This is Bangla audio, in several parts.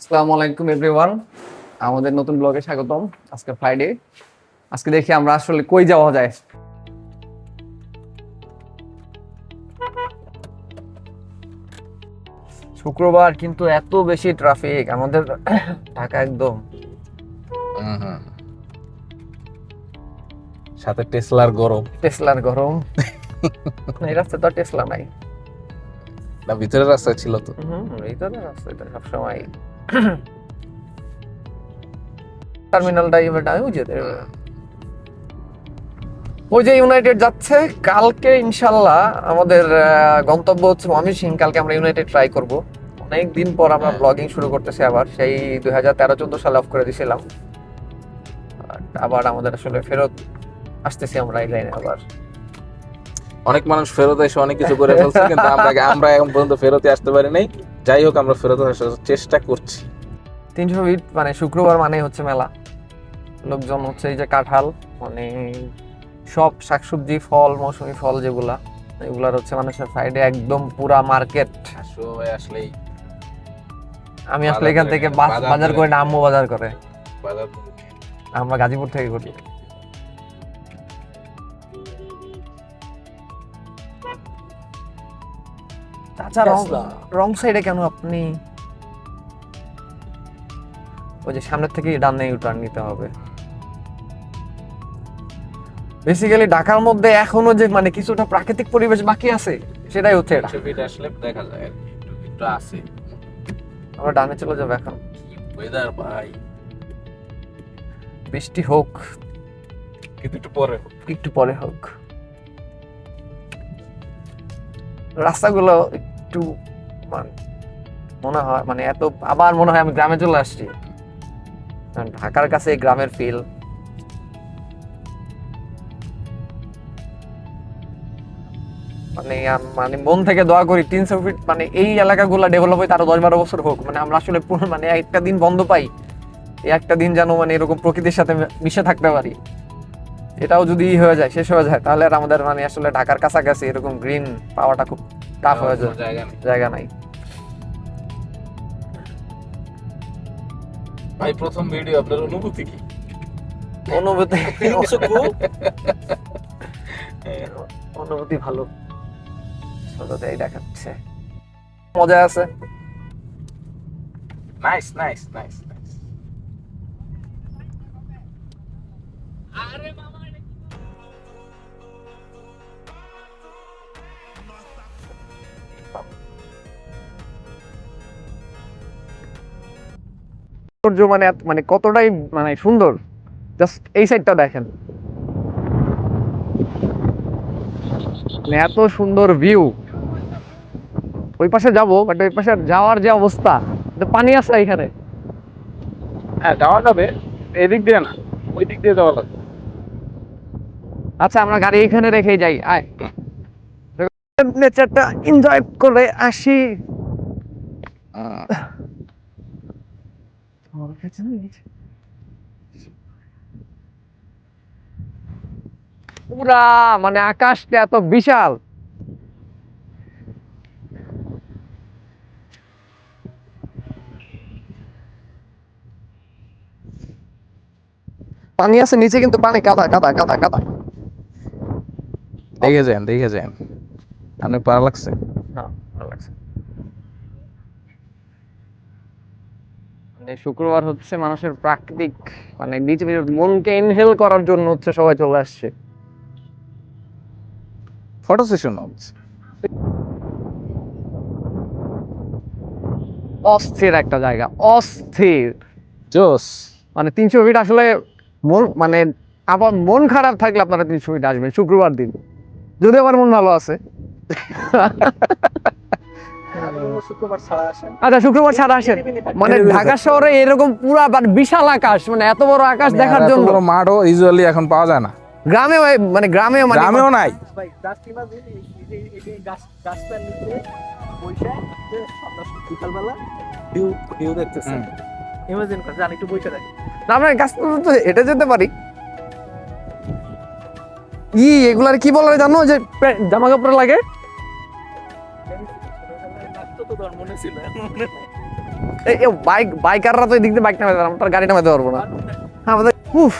আসসালামু আলাইকুম এভরিওয়ান আমাদের নতুন ব্লগে স্বাগতম। আজকে ফ্রাইডে আজকে দেখি আমরা আসলে কই যাওয়া যায়। শুক্রবার কিন্তু এত বেশি ট্রাফিক আমাদের ঢাকা একদম। সাথে টেসলার গরম। টেসলার গরম। এই রাস্তা তো টেসলা নাই। না ভিতরের রাস্তা ছিল তো। না রাস্তা সবসময়। টার্মিনালটা এবার ওই যে ওই যে ইউনাইটেড যাচ্ছে কালকে ইনশাল্লাহ আমাদের গন্তব্য হচ্ছে ময়মনসিং কালকে আমরা ইউনাইটেড ট্রাই করব। অনেক দিন পর আমরা হ্যাঁ। ব্লগিং শুরু করতেছি আবার। সেই দুই হাজার তেরো চোদ্দ সালে অফ করে দিয়েছিলাম আবার আমাদের আসলে ফেরত আসতেছি আমরা এই লাইনে আবার। অনেক মানুষ ফেরত এসে অনেক কিছু করে ফেলছে কিন্তু আমরা আমরা এখন পর্যন্ত ফেরতে আসতে পারি নাই। যাই হোক আমরা ফেরত আসার চেষ্টা করছি। তিনশো ফিট মানে শুক্রবার মানে হচ্ছে মেলা। লোকজন হচ্ছে এই যে কাঁঠাল মানে সব শাকসবজি ফল মৌসুমি ফল যেগুলা এগুলার হচ্ছে মানুষের সাইডে একদম পুরা মার্কেট আসলেই। আমি আসলে এখান থেকে বাজার করে করে না আম্মু বাজার করে। আমরা গাজীপুর থেকে করি আচ্ছা রং সাইডে কেন আপনি? ওই যে সামনের থেকে ডানে ইউটার্ন নিতে হবে। বেসিক্যালি ঢাকার মধ্যে এখনও যে মানে কিছুটা প্রাকৃতিক পরিবেশ বাকি আছে সেটাই হচ্ছে এটা। ফিট আসলে দেখা যায় একটু একটু আছে। আমরা ডানে চলে যাব এখন। ওয়েদার ভাই। বৃষ্টি হোক কিন্তু একটু পরে হোক। একটু পরে হোক। রাস্তাগুলো একটু মানে মনে হয় মানে এত, আবার মনে হয় আমি গ্রামে চলে আসছি। ঢাকার কাছে গ্রামের ফিল মানে মানে মন থেকে দোয়া করি তিনশো ফিট মানে এই এলাকাগুলো ডেভেলপ হইতে আরও দশ বারো বছর হোক। মানে আমরা আসলে মানে একটা দিন বন্ধ পাই। এই একটা দিন যেন মানে এরকম প্রকৃতির সাথে মিশে থাকতে পারি। এটাও যদি হয়ে যায়, শেষ হয়ে যায়, তাহলে আর আমাদের মানে আসলে ঢাকার কাছাকাছি এরকম গ্রিন পাওয়াটা খুব টাফ হয়ে যায় জায়গা নাই। ভাই প্রথম ভিডিও আপনার অনুভূতি কি? অনুভূতি অনুভূতি ভালো। ছোটতেই দেখাচ্ছে। মজা আছে। নাইস নাইস নাইস সৌন্দর্য মানে মানে কতটাই মানে সুন্দর? জাস্ট এই সাইডটা দেখেন। মানে এত সুন্দর ভিউ ওই পাশে যাব বাট ওই পাশে যাওয়ার যে অবস্থা পানি আছে এখানে। হ্যাঁ যাওয়া যাবে। এদিক দিয়ে না ওই দিক দিয়ে যাওয়া লাগবে। আচ্ছা আমরা গাড়ি এখানে রেখে যাই। আয়। নেচারটা এনজয় করে আসি। পুরা মানে আকাশটা এত বিশাল। পানি আছে নিচে কিন্তু পানি কাদা কাদা কাদা কাদা। দেখে যান দেখে যান। অনেক ভালো লাগছে? হ্যাঁ ভালো লাগছে। শুক্রবার হচ্ছে মানুষের প্রাকৃতিক মানে নিচে মনকে ইনহেল করার জন্য হচ্ছে সবাই চলে আসছে। ফটো সেশন হচ্ছে অস্থির একটা জায়গা অস্থির। জোস। মানে তিনশো ফিট আসলে মন মানে আবার মন খারাপ থাকলে আপনারা তিনশো ফিট আসবেন শুক্রবার দিন। যদি আমার মন ভালো আছে। আচ্ছা শুক্রবার ছাড়া আসেন? মানে ঢাকা শহরে এরকম পুরা মানে বিশাল আকাশ মানে এত বড় আকাশ দেখার জন্য। মাঠও ইউজুয়ালি এখন পাওয়া যায় না। গ্রামে মানে গ্রামেও মানে গ্রামেও নাই। ভাই জাস্ট ইমাজিন এই এই গাছ গাছটার নিচে বসে যে সন্ধ্যা বিকালবেলা ভিউ ভিউ দেখতেছেন ইমাজিন করেন জান একটু বসে দেখেন আমরা গাছ পর্যন্ত হেঁটে যেতে পারি। ই এগুলার কি বলে জানো? যে জামা কাপড় লাগে? তো তোর মনে ছিল এই বাইক বাইকাররা তো এদিক দিয়ে বাইক নামাতে পারে আমরা গাড়ি নামাতে পারব না। আমাদের উফ।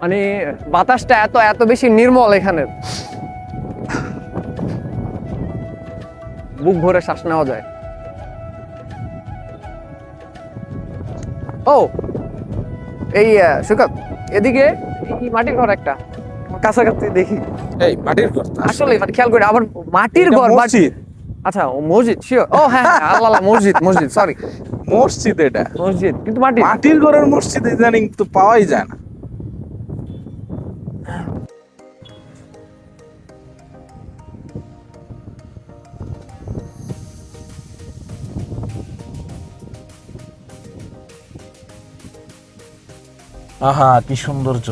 মানে বাতাসটা এত এত বেশি নির্মল এখানে। বুক ভরে শ্বাস নেওয়া যায়। ও এই সুকাত এদিকে এই মাটির ঘর একটা। কাছাকাছি দেখি। এই মাটির ঘর আসলে মানে খেয়াল করে আবার মাটির ঘর মসজিদ। আচ্ছা ও মসজিদ শিওর ও হ্যাঁ হ্যাঁ, আল্লাহ আল্লাহ, মসজিদ মসজিদ সরি মসজিদ এটা। মসজিদ কিন্তু মাটি মাটির ঘরের মসজিদ ইদানিং তো পাওয়াই যায় না। আহা কি সৌন্দর্য।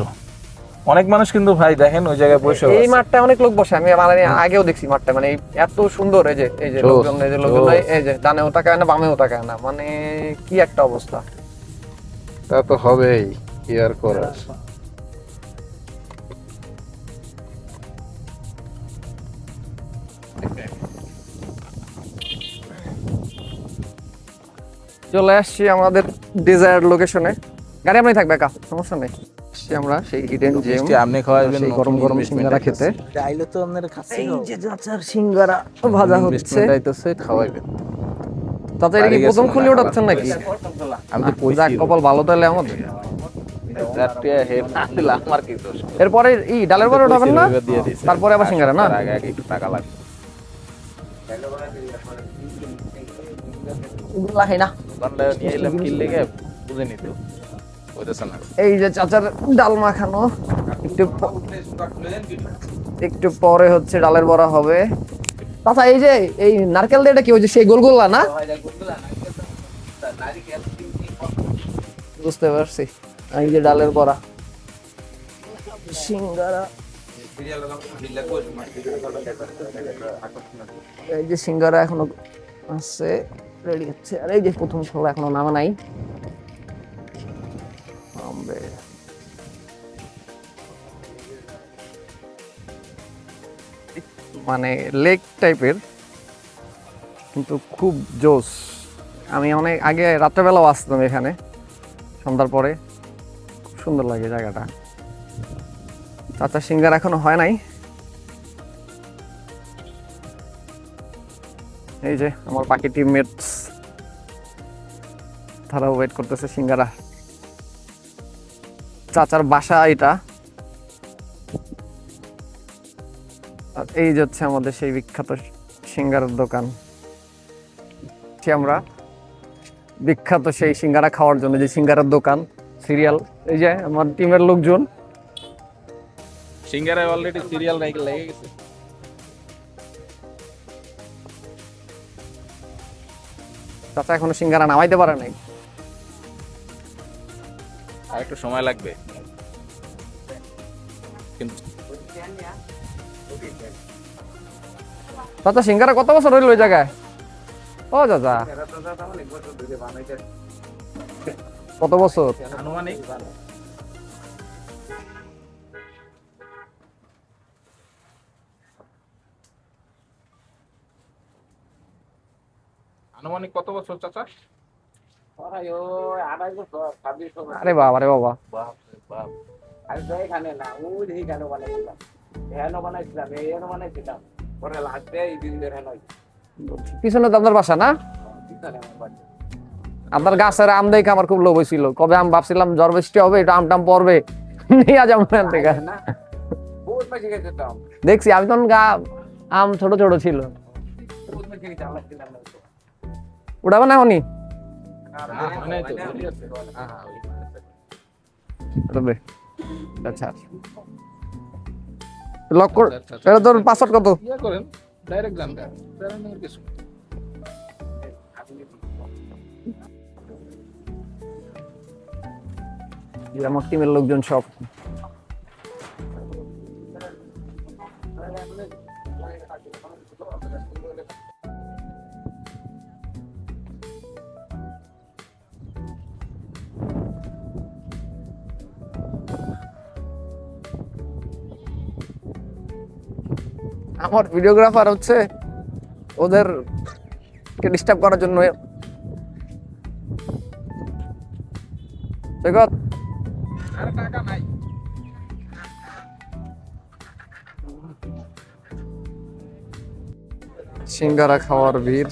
অনেক মানুষ কিন্তু ভাই দেখেন ওই জায়গায় বসে এই মাঠটা অনেক লোক বসে আমি মানে আগেও দেখছি মাঠটা মানে এত সুন্দর এই যে এই যে লোকজন এই যে লোকজন এই- যে ডানেও তাকায় না বামেও তাকায় না মানে কি একটা অবস্থা। তা তো হবেই কি আর করার? চলে আসছি আমাদের ডিজায়ার লোকেশনে গাড়ি আপনি থাকবে একা সমস্যা নেই। আসছি আমরা সেই হিডেন জেম আপনি খাওয়াবেন সেই গরম গরম সিঙ্গারা খেতে। আইলে তো আপনার কাছে এই যে চাচার সিঙ্গারা ভাজা হচ্ছে। খাওয়াইবেন। এটা কি প্রথম খুলে ওঠাচ্ছেন নাকি? আমি তো যাক কপাল ভালো তাহলে আমাদের। এরপরে ই ডালের পরে উঠাবেন না দিয়ে তারপরে আবার সিঙ্গারা না? একটু টাকা লাগবে। না। বুঝে নিত। এই যে চাচার ডাল মাখানো, একটু একটু পরে হচ্ছে ডালের বড়া হবে। চাচা, এই যে, এই নারকেল দিয়ে কি ওই যে সেই গোলগোল্লা না? বুঝতে পারছি। এই যে ডালের বড়া। সিঙ্গারা। এই যে সিঙ্গারা এখনও আছে রেডি হচ্ছে। আর এই যে প্রথম ছোলা এখনও নামা নাই। নামবে মানে লেক টাইপের, কিন্তু খুব জোস আমি অনেক আগে রাত্রেবেলাও আসতাম এখানে, সন্ধ্যার পরে। খুব সুন্দর লাগে জায়গাটা। চাচা সিঙ্গার এখনও হয় নাই? এই যে, আমার বাকি টিমমেটস তারাও ওয়েট করতেছে সিঙ্গারা। চাচার বাসা এটা। আর এই যে হচ্ছে আমাদের সেই বিখ্যাত সিঙ্গারার দোকান। আমরা বিখ্যাত সেই সিঙ্গারা খাওয়ার জন্য যে সিঙ্গারার দোকান সিরিয়াল এই যে আমার টিমের লোকজন। সিঙ্গারায় অলরেডি সিরিয়াল লেগে লেগে গেছে। চাচা এখনও সিঙ্গারা নামাইতে পারে নাই? আর একটু সময় লাগবে। চাচা সিঙ্গারা কত বছর হইল ওই জায়গায়? ও চাচা। কত বছর? আনুমানিক। আনুমানিক কত বছর চাচা? আরে বাবা রে বাবা আমি তো এখানে না ওই এখানে বানাইছিলাম। এখানে বানাইছিলাম এখানে বানাইছিলাম। পরে লাস্টে এই দিন এখানে পিছনে তো আপনার বাসা না? আপনার গাছের আম দেখে আমার খুব লোভ হয়েছিল। কবে আম ভাবছিলাম জ্বর বৃষ্টি হবে এটা আম টাম পড়বে নিয়ে যাব থেকে। না দেখছি আমি তখন গা আম ছোট ছোট ছিল। উঠাবে না এখনই আচ্ছা লক কর। এটা তোর পাসওয়ার্ড কত? ইয়া করেন ডাইরেক্ট যান কিছু আমার টিমের লোকজন সব। আমার ভিডিওগ্রাফার হচ্ছে ওদের ডিস্টার্ব করার জন্য। সিঙ্গারা খাওয়ার ভিড়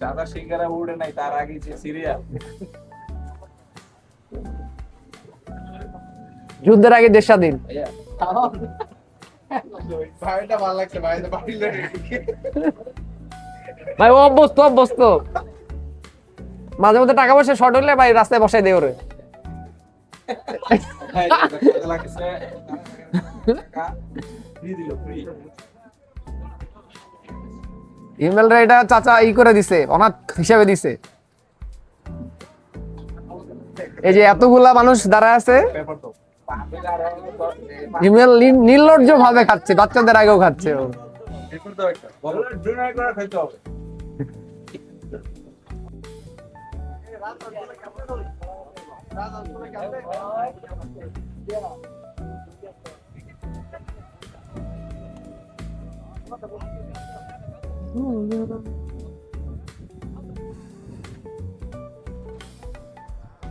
চাঁদা সিঙ্গারা উড়ে নাই তার আগে যে সিরিয়াল যুদ্ধের আগে দেশ স্বাধীন ভাইটা ভালো লাগছে ভাই ভাই ও অভ্যস্ত অভ্যস্ত। মাঝে মধ্যে টাকা পয়সা শর্ট হলে ভাই রাস্তায় বসাই দেয় ওরে। ইমেলরা এটা চাচা ই করে দিছে, অনাথ হিসাবে দিছে। এই যে এতগুলা মানুষ দাঁড়ায় আছে ইমেল নির্লজ্জ ভাবে খাচ্ছে, বাচ্চাদের আগেও খাচ্ছে ও।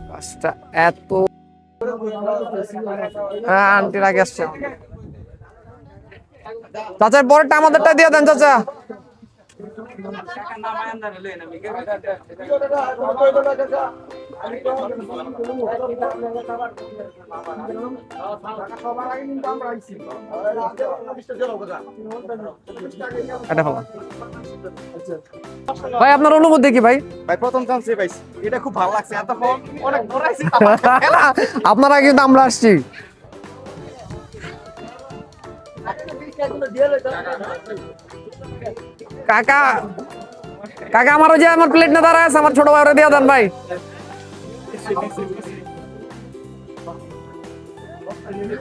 কাজটা এত হ্যাঁ আন্টির আগে আসছে। চাচার আমাদেরটা দিয়ে দেন চাচা। ভাই আপনার অনুভূতি কি ভাই? ভাই প্রথম চান্সে পাইছি। এটা খুব ভালো লাগছে এতক্ষণ অনেক আপনারা কিন্তু আমরা আসছি। কাকা কাকা, আমার যে আমার প্লেট না দাঁড়ায় আমার ছোট ভাই দেন ভাই।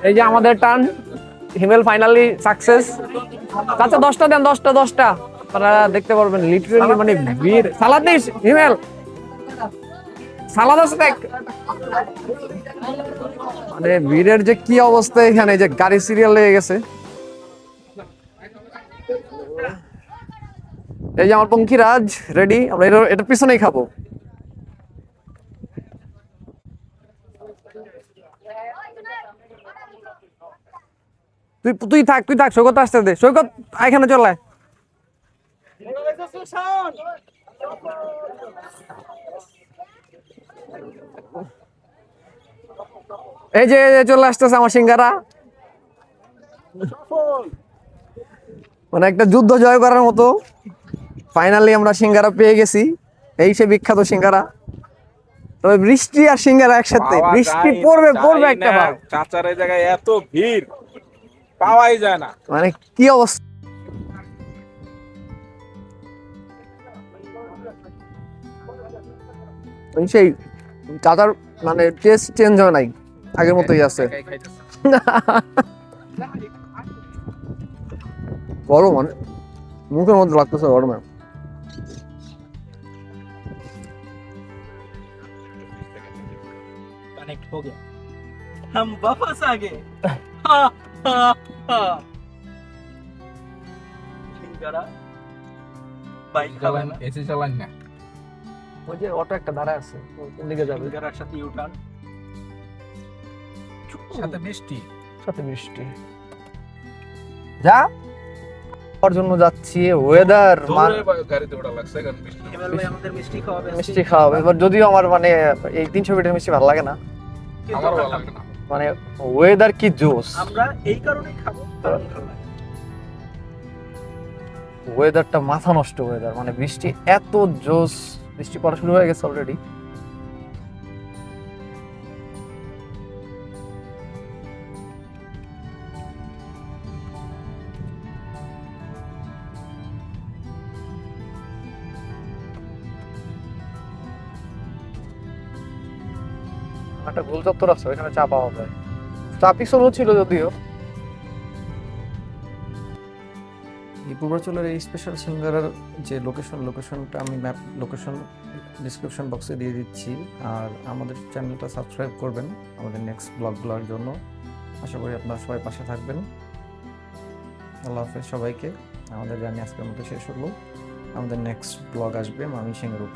এই যে আমাদের টান, হিমেল ফাইনালি সাকসেস আচ্ছা দশটা দেন, দশটা দশটা। আপনারা দেখতে পারবেন লিটারেলি মানে বীর সালাদ দিস, হিমেল। সালাদ আছে দেখ। মানে বীরের যে কি অবস্থা এখানে যে গাড়ি সিরিয়াল লেগে গেছে। এই যে আমার পঙ্কিরাজ রেডি আমরা এটা এটার পিছনেই খাব। তুই তুই থাক তুই থাক, সৈকত আসতে দে। সৈকত, এখানে চলে এই যে চলে আসতেছে আমার সিঙ্গারা। মানে একটা যুদ্ধ জয় করার মতো। ফাইনালি আমরা সিঙ্গারা পেয়ে গেছি। এই সে বিখ্যাত সিঙ্গারা। তবে বৃষ্টি আর সিঙ্গারা একসাথে। বৃষ্টি পড়বে পড়বে একটা ভাব চাচার এই জায়গায় এত ভিড় পাওয়াই যায় না। মানে কি অবস্থা? সেই চাচার মানে টেস্ট চেঞ্জ হয় নাই। আগের মতোই আছে। গরম মানে মুখের মধ্যে লাগতেছে গরমে। कनेक्ट हो गया हम वापस आ गए हा, हा, हा। সিঙ্গারা বাইক খাবেন না এসি চালান না ওই যে অটো একটা দাঁড়ায় আছে কোন দিকে যাবে সিঙ্গারার সাথে ইউটার্ন সাথে মিষ্টি সাথে বৃষ্টি যা ওর জন্য যাচ্ছি ওয়েদার দৌড়ে বা- গাড়িতে ওটা লাগছে কারণ বৃষ্টি হিমেল ভাই আমাদের মিষ্টি খাওয়াবে আজকে। মিষ্টি খাওয়াবে এবার যদিও আমার মানে এই তিনশো ফিটের মিষ্টি ভালো লাগে না কিন্তু আমারও ভালো লাগে না। মানে ওয়েদার কি জোস আমরা এই কারণেই খাব। ওয়েদারটা মাথা নষ্ট ওয়েদার মানে বৃষ্টি এত জোস বৃষ্টি পড়া শুরু হয়ে গেছে অলরেডি একটা গোল চত্বর আছে, ওইখানে চা পাওয়া যায়। চা পিছনেও ছিল যদিও। এই পূর্বাচলের এই স্পেশাল সিঙ্গারের যে লোকেশন লোকেশনটা আমি ম্যাপ লোকেশন ডিসক্রিপশন বক্সে দিয়ে দিচ্ছি। আর আমাদের চ্যানেলটা সাবস্ক্রাইব করবেন আমাদের নেক্সট ব্লগগুলোর জন্য। আশা করি আপনারা সবাই পাশে থাকবেন। আল্লাহ হাফেজ সবাইকে। আমাদের জানি আজকের মতো শেষ হলো। আমাদের নেক্সট ব্লগ আসবে মামি সিংয়ের